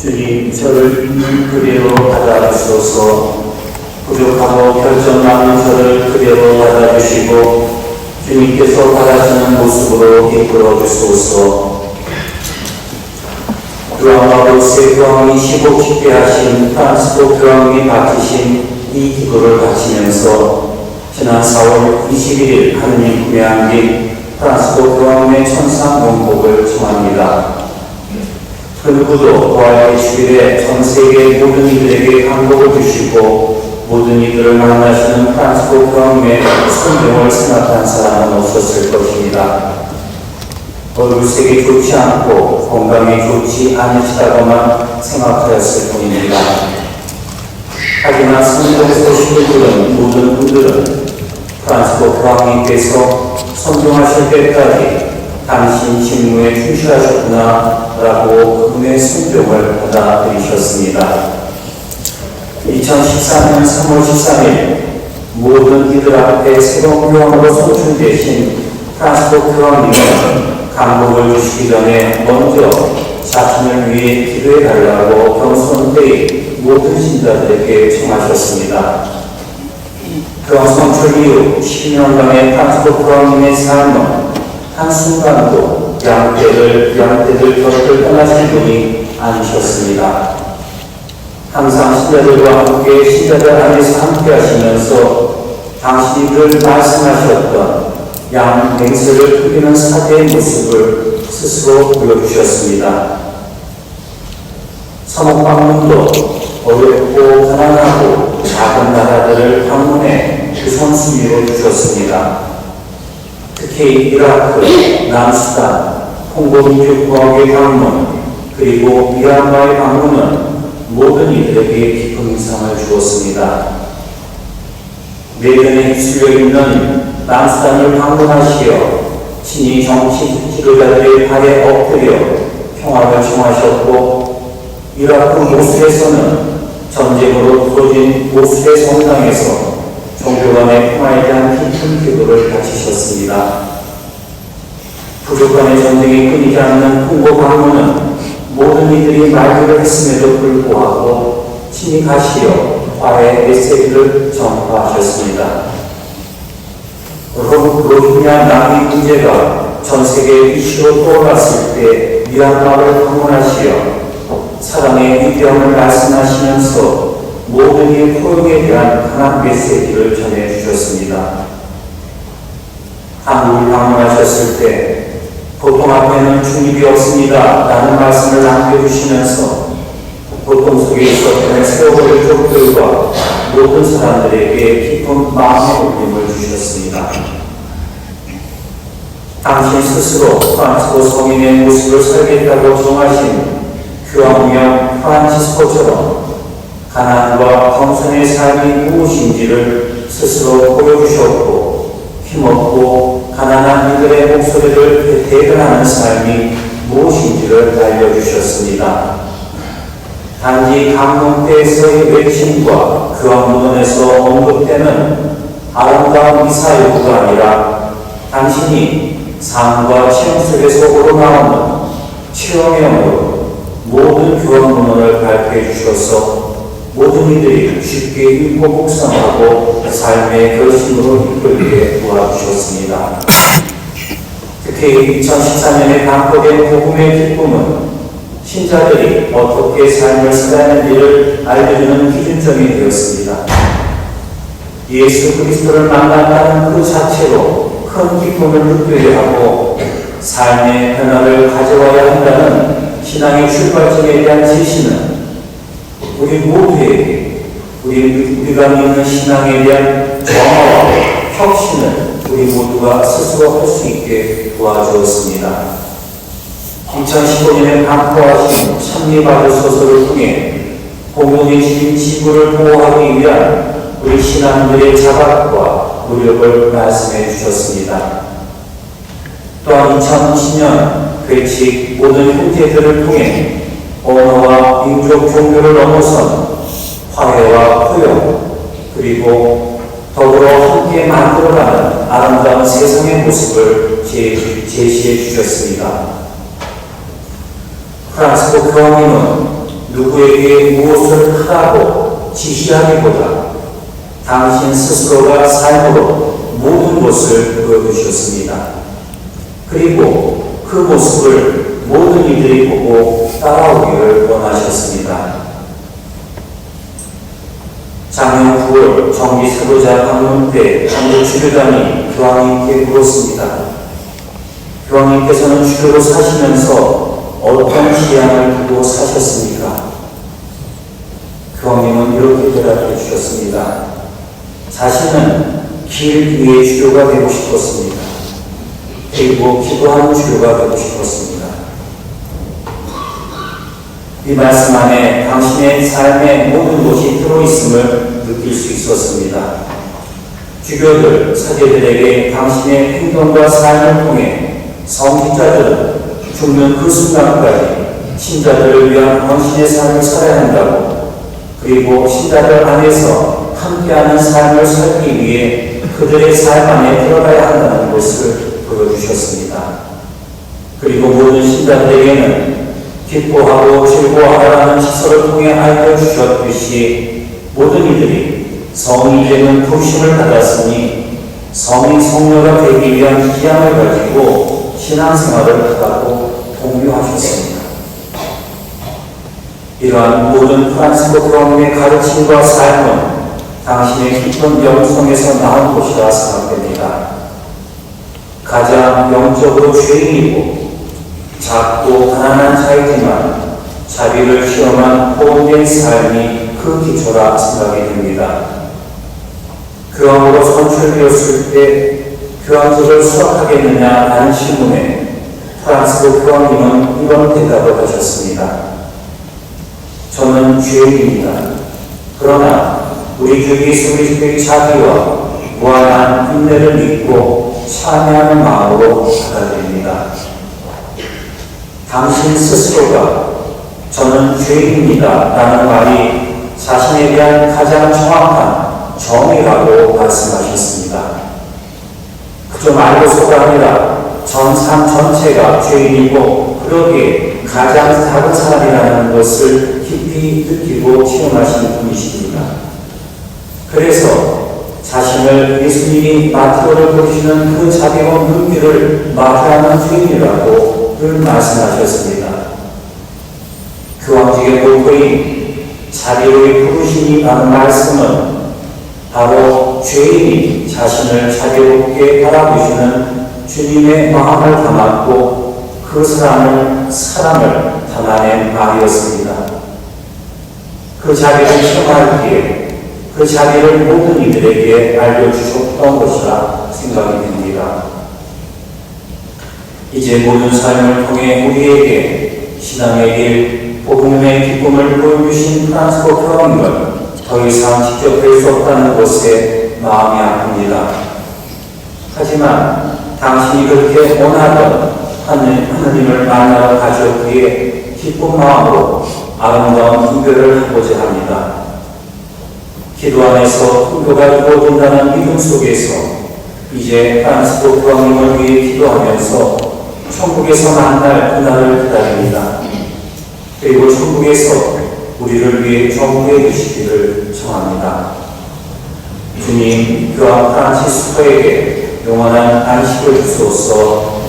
주님 저를 그대로 받아주소서 부족하고 많은 저를 그대로 받아주시고 주님께서 바라시는 모습으로 이끌어 주소서 교황으로서의 교황이 15, 10대 하신 프란스코 교황이 바치신 이 기도를 바치면서 지난 4월 21일 하느님 품에 안긴 프란스코 교황의 천상 원곡을 청합니다. 그 누구도 부활의 주일에 전 세계 모든 이들에게 강복을 주시고 모든 이들을 만나시는 프란스코 교황의 성경을 생각한 사람은 없었을 것입니다. 얼굴색이 좋지 않고 건강이 좋지 않으시다고만 생각하였을 뿐입니다. 하지만 성경에서 신들은 모든 분들은 프란스코 교황님께서 성경하실 때까지 당신 직무에 충실하셨구나 라고 그분의 순종을 받아들이셨습니다. 2014년 3월 13일 모든 이들 앞에 새로운 교황으로 선출되신 프란스코 교황님은 강복을 주시기 전에 먼저 자신을 위해 기도해 달라고 경선대의 모든 신자들에게 청하셨습니다. 교황 선출 이후 10년간의 프란스코 교황님의 삶은 한순간도 양떼를, 양떼들 곁을 떠나신 분이 아니셨습니다. 항상 신자들과 함께 신자들 안에서 함께 하시면서 당신이 늘 말씀하셨던 양 맹세를 부리는 사대의 모습을 스스로 보여주셨습니다. 서목 방문도 어렵고 가난하고 작은 나라들을 방문해 그 선수위로 주셨습니다. 특히 이라크, 남수단, 콩고민주공화국의 방문, 그리고 미얀마의 방문은 모든 이들에게 깊은 인상을 주었습니다. 내년에 입술려 있는 남수단을 방문하시어 친히 정치 지도자들의 발에 엎드려 평화를 청하셨고 이라크 모술에서는 전쟁으로 부러진 모술의 성당에서 종교 간의 평화에 대한 깊은 기도를 바치셨습니다. 부족 간의 전쟁이 끊이지 않는 콩고 방문은 모든 이들이 말들을 했음에도 불구하고 친히 가시어 화해 메시지를 전파하셨습니다. 로히냐 난민 문제가 전 세계 이슈로 떠올랐을 때 미얀마를 방문하시어 사랑의 위대함을 말씀하시면서 모든 이 포용에 대한 강한 메시지를 전해주셨습니다. 한국을 방문하셨을 때 고통 앞에는 중립이 없습니다. 라는 말씀을 남겨주시면서 고통 속에 있었던 세월의 족들과 모든 사람들에게 깊은 마음의 울림을 주셨습니다. 당신 스스로 프란스코 성인의 모습을 살겠다고 정하신 교황령 프란치스코처럼 가난과 겸손의 삶이 무엇인지를 스스로 보여주셨고 힘없고 가난한 이들의 목소리를 대변하는 삶이 무엇인지를 알려주셨습니다. 단지 감동대에서의 외침과 그 언문에서 언급되는 아름다운 미사요구가 아니라 당신이 삶과 체험 속에서 우러나오는 체험의 영으로 모든 교원 문헌을 발표해 주셔서 모든 이들이 쉽게 읽고 묵상하고 삶의 결심으로 이끌게 도와주셨습니다. 특히 2014년에 감독된 복음의 기쁨은 신자들이 어떻게 삶을 살아야하는지를 알려주는 기준점이 되었습니다. 예수 그리스도를 만났다는 그 자체로 큰 기쁨을 느껴야 하고 삶의 변화를 가져와야 한다는 신앙의 출발점에 대한 지시는 우리 모두에게 우리, 우리가 믿는 신앙에 대한 정화와 혁신을 우리 모두가 스스로 할 수 있게 도와주었습니다. 2015년에 반포하신 참리바드 소설을 통해 공동의 신 지구를 보호하기 위한 우리 신앙들의 자각과 노력을 말씀해 주셨습니다. 또한 2020년 괴칙 모든 형태들을 통해 언어와 민족 종교를 넘어선 화해와 포용 그리고 더불어 함께 만들어가는 아름다운 세상의 모습을 제시해 주셨습니다. 프란스코 교황님은 누구에게 무엇을 하라고 지시하기보다 당신 스스로가 삶으로 모든 것을 보여주셨습니다. 그리고 그 모습을 모든 이들이 보고 따라오기를 원하셨습니다. 작년 9월 정기 사도자 방문 때 한국 주교단이 교황님께 물었습니다. 교황님께서는 주교로 사시면서 어떤 기양을 두고 사셨습니까? 교황님은 이렇게 대답해 주셨습니다. 자신은 길 위의 주교가 되고 싶었습니다. 그리고 기도하는 주교가 되고 싶었습니다. 이 말씀 안에 당신의 삶의 모든 것이 들어있음을 느낄 수 있었습니다. 주교들, 사제들에게 당신의 행동과 삶을 통해 성직자들은 죽는 그 순간까지 신자들을 위한 헌신의 삶을 살아야 한다고 그리고 신자들 안에서 함께하는 삶을 살기 위해 그들의 삶 안에 들어가야 한다는 것을 보여주셨습니다. 그리고 모든 신자들에게는 기뻐하고 즐거워하라는 시설을 통해 알려 주셨듯이 모든 이들이 성이 되는 부심을 받았으니 성이 성녀가 되기 위한 기량을 가지고 신앙생활을 하라고 독려하셨습니다. 이러한 모든 프란스코 교황님의 가르침과 삶은 당신의 깊은 영성에서 나온 것이라 생각됩니다. 가장 영적으로 죄인이고 작고 가난한 자이지만 자비를 실험한 호흡된 삶이 그 기초라 생각이 됩니다. 교황으로 선출되었을 때 교황직을 수락하겠느냐 라는 질문에 프란스코 교황님은 이런 대답을 하셨습니다. 저는 죄인입니다. 그러나 우리 주 예수 그리스도의 자비와 무한한 인내를 믿고 참여하는 마음으로 받아들입니다. 당신 스스로가 저는 죄인입니다. 라는 말이 자신에 대한 가장 정확한 정의라고 말씀하셨습니다. 그저 말로서가 아니라 전상 전체가 죄인이고 그러기에 가장 작은 사람이라는 것을 깊이 느끼고 체험하신 분이십니다. 그래서 자신을 예수님이 마티오를 보시는 그 자비로운 눈길을 마티하는 주인이라고 늘 말씀하셨습니다. 교황직의 목표인 자비로의 부르심이라는 말씀은 바로 죄인이 자신을 자비롭게 바라보시는 주님의 마음을 담았고 그 사람을 사랑을 담아낸 말이었습니다. 그 자비를 체험하기에 그 자비를 모든 이들에게 알려주셨던 것이라 생각이 됩니다. 이제 모든 삶을 통해 우리에게 신앙의 길, 복음의 기쁨을 보여주신 프란스코 교황님을 더 이상 직접 뵐수 없다는 것에 마음이 아픕니다. 하지만 당신이 그렇게 원하던 하늘, 하느님을 만나러 가셨기에 기쁜 마음으로 아름다운 이별을 하고자 합니다. 기도 안에서 통교가 이루어진다는 믿음 속에서 이제 프란스코 교황님을 위해 기도하면서 천국에서 만날 그날을 기다립니다. 그리고 천국에서 우리를 위해 정부해 주시기를 청합니다. 주님, 교황 프란시스코에게 영원한 안식을 주소서.